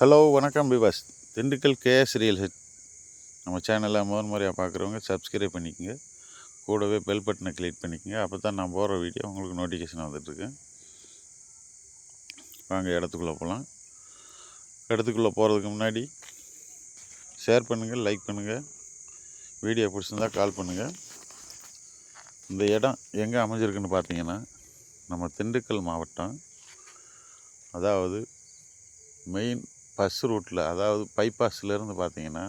Hello வணக்கம் பிபாஸ் Dindigul KS real head நம்ம சேனலை முதல் முறையாக பார்க்குறவங்க சப்ஸ்கிரைப் பண்ணிக்கோங்க. கூடவே பெல் பட்டனை கிளிக் பண்ணிக்கோங்க. அப்போ தான் நான் போகிற வீடியோ உங்களுக்கு நோட்டிஃபிகேஷன் வந்துட்டுருக்கு வாங்க இடத்துக்குள்ளே போகலாம் இடத்துக்குள்ளே போகிறதுக்கு முன்னாடி ஷேர் பண்ணுங்கள் லைக் பண்ணுங்கள் வீடியோ பிடிச்சிருந்தா கால் பண்ணுங்கள் இந்த இடம் எங்கே அமைஞ்சிருக்குன்னு பார்த்தீங்கன்னா நம்ம திண்டுக்கல் மாவட்டம். அதாவது மெயின் பஸ் ரூட்டில் அதாவது பைபாஸ்லேருந்து பார்த்தீங்கன்னா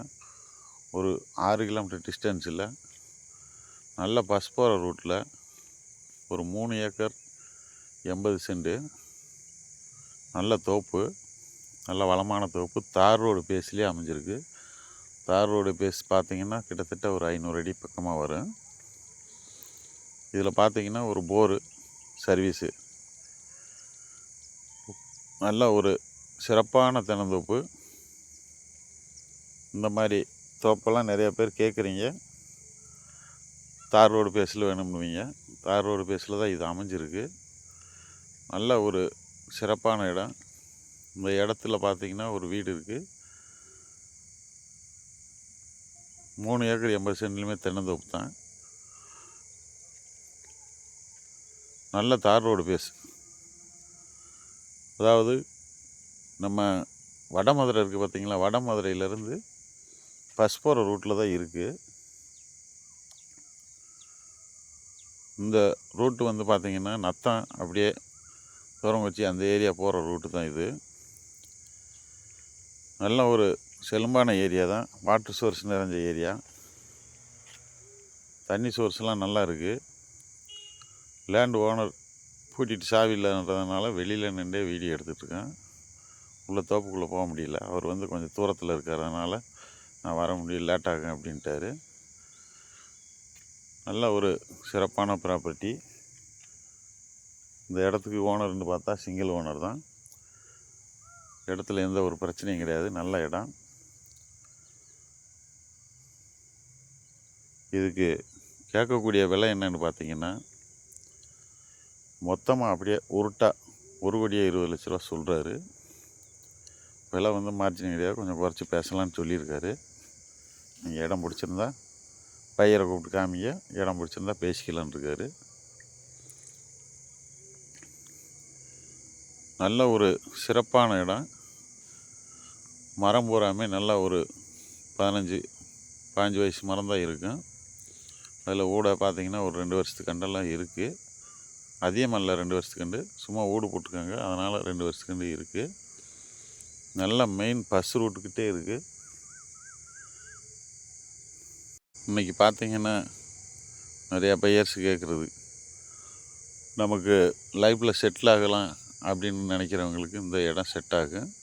ஒரு ஆறு கிலோமீட்டர் டிஸ்டன்ஸில் நல்ல பஸ் போகிற ரூட்டில் ஒரு மூணு ஏக்கர் எண்பது சென்டு நல்ல தோப்பு நல்ல வளமான தோப்பு தார் ரோடு பேஸ்லேயே அமைஞ்சிருக்கு. தார் ரோடு பேஸ் பார்த்திங்கன்னா கிட்டத்தட்ட ஒரு ஐநூறு அடி பக்கமாக வரும். இதில் பார்த்திங்கன்னா ஒரு போரு சர்வீஸு நல்ல ஒரு சிறப்பான தென்னந்தோப்பு. இந்த மாதிரி தோப்பெல்லாம் நிறைய பேர் கேட்குறீங்க. தார் ரோடு பேஸில் வேணும்னுவீங்க. தார் ரோடு பேஸில் தான் இது அமைஞ்சிருக்கு. நல்ல ஒரு சிறப்பான இடம். இந்த இடத்துல பார்த்தீங்கன்னா ஒரு வீடு இருக்குது மூணு ஏக்கர் எண்பது சென்ட்லையுமே தென்னந்தோப்பு தான். நல்ல தார் ரோடு பேஸ். அதாவது நம்ம வடமதுரை இருக்குது பார்த்தீங்களா? வடமதுரையிலேருந்து பஸ் போகிற ரூட்டில் தான் இருக்குது இந்த ரூட்டு வந்து பார்த்திங்கன்னா நத்தம் அப்படியே தூரம் வச்சு அந்த ஏரியா போகிற ரூட்டு தான் இது. நல்ல ஒரு செலும்பான ஏரியா தான். வாட்டர் சோர்ஸ் நிறைஞ்ச ஏரியா. தண்ணி சோர்ஸ்லாம் நல்லா இருக்குது லேண்ட் ஓனர் பூட்டிட்டு சாவி இல்லைன்றதுனால வெளியில் நின்றே வீடியோ எடுத்துகிட்ருக்கேன் உள்ள தோப்புக்குள்ளே போக முடியல. அவர் வந்து கொஞ்சம் தூரத்தில் இருக்கிறதுனால நான் வர முடியல லேட் ஆகும் அப்படின்ட்டாரு. நல்ல ஒரு சிறப்பான ப்ராப்பர்ட்டி. இந்த இடத்துக்கு ஓனர்னு பார்த்தா சிங்கிள் ஓனர் தான். இடத்துல எந்த ஒரு பிரச்சனையும் கிடையாது. நல்ல இடம். இதுக்கு கேட்கக்கூடிய விலை என்னென்னு பார்த்தீங்கன்னா மொத்தமாக அப்படியே உருட்டாக ஒரு கோடியே இருபது லட்ச ரூபா சொல்கிறாரு விலை வந்து மார்ஜின் கிடையாது கொஞ்சம் குறைச்சி பேசலாம்னு சொல்லியிருக்காரு. நீங்கள் இடம் பிடிச்சிருந்தா பையரை கூப்பிட்டு காமிங்க. இடம் பிடிச்சிருந்தா பேசிக்கலான் இருக்காரு. நல்ல ஒரு சிறப்பான இடம். மரம் பூராமே நல்ல ஒரு பதினஞ்சு பாஞ்சு வயசு மரம் தான் இருக்கும். அதில் ஊடை பார்த்திங்கன்னா ஒரு ரெண்டு வருஷத்துக்கு கண்டெல்லாம் இருக்குது அதிகமல்ல ரெண்டு வருஷத்துக்கண்டு சும்மா ஊடு போட்டுருக்காங்க. அதனால் ரெண்டு வருஷத்துக்கண்டு இருக்குது நல்ல மெயின் பஸ் ரூட்டுக்கிட்டே இருக்குது இன்றைக்கி பார்த்தீங்கன்னா நிறையா பையர்ஸ் கேட்குறது நமக்கு லைஃப்பில் செட்டில் ஆகலாம் அப்படின்னு நினைக்கிறவங்களுக்கு இந்த இடம் செட் ஆகும்.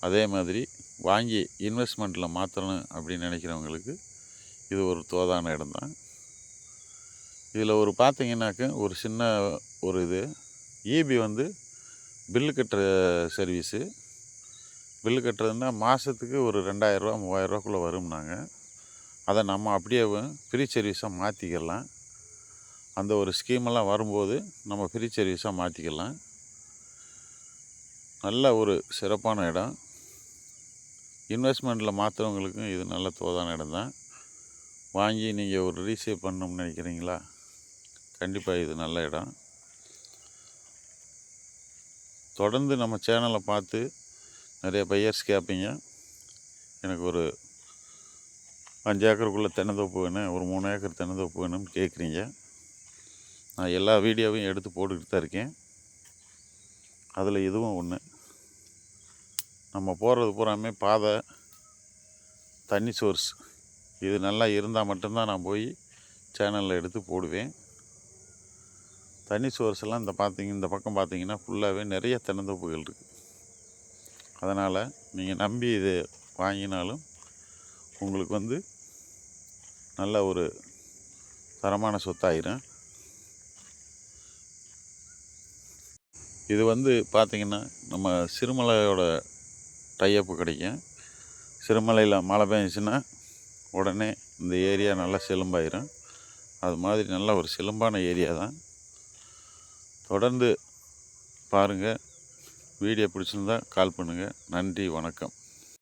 அதே மாதிரி வாங்கி இன்வெஸ்ட்மெண்ட்டில் மாற்றணும் அப்படின்னு நினைக்கிறவங்களுக்கு இது ஒரு தோதான இடம் தான் இதில் ஒரு பார்த்தீங்கனாக்க ஒரு சின்ன ஒரு இது. ஈபி வந்து பில்லு கட்டுற சர்வீஸு பில்லு கட்டுறதுன்னா மாதத்துக்கு ஒரு ரெண்டாயிரரூவா மூவாயிரரூவாக்குள்ளே வரும்னாங்க. அதை நம்ம அப்படியே ஃப்ரீ சர்வீஸாக மாற்றிக்கலாம் அந்த ஒரு ஸ்கீமெல்லாம் வரும்போது நம்ம ஃப்ரீ சர்வீஸாக மாற்றிக்கலாம் நல்ல ஒரு சிறப்பான இடம். இன்வெஸ்ட்மெண்ட்டில் மாற்றுறவங்களுக்கும் இது நல்ல தோதான இடம் தான். வாங்கி நீங்கள் ஒரு ரீசேவ் பண்ணணும்னு நினைக்கிறீங்களா? கண்டிப்பாக இது நல்ல இடம். தொடர்ந்து நம்ம சேனலை பார்த்து நிறைய பையர்ஸ் கேட்பீங்க எனக்கு ஒரு அஞ்சு ஏக்கருக்குள்ளே தென்னந்தோப்பு வேணும் ஒரு மூணு ஏக்கர் தென்னந்தோப்பு வேணும்னு கேட்குறீங்க நான் எல்லா வீடியோவையும் எடுத்து போட்டுக்கிட்டு தான் இருக்கேன். அதில் இதுவும் ஒன்று நம்ம போகிறது பூராமே பாதை தண்ணி சோர்ஸ் இது நல்லா இருந்தால் மட்டும்தான் நான் போய் சேனலில் எடுத்து போடுவேன். தண்ணி சோர்ஸ் எல்லாம் இந்த பார்த்திங்க இந்த பக்கம் பார்த்திங்கன்னா ஃபுல்லாகவே நிறைய தென்னந்தோப்புகள் இருக்குது அதனால் நீங்கள் நம்பி இது வாங்கினாலும் உங்களுக்கு வந்து நல்ல ஒரு தரமான சொத்தாயிரும். இது வந்து பார்த்திங்கன்னா நம்ம சிறுமலையோட டையப்பு கிடைக்கும். சிறுமலையில் மழை பெஞ்சுன்னா உடனே இந்த ஏரியா நல்லா செலும்பாயிரும். அது மாதிரி நல்ல ஒரு செலும்பான ஏரியா தான். தொடர்ந்து பாருங்கள் வீடியோ பிடிச்சிருந்தா கால் பண்ணுங்கள் நன்றி வணக்கம்.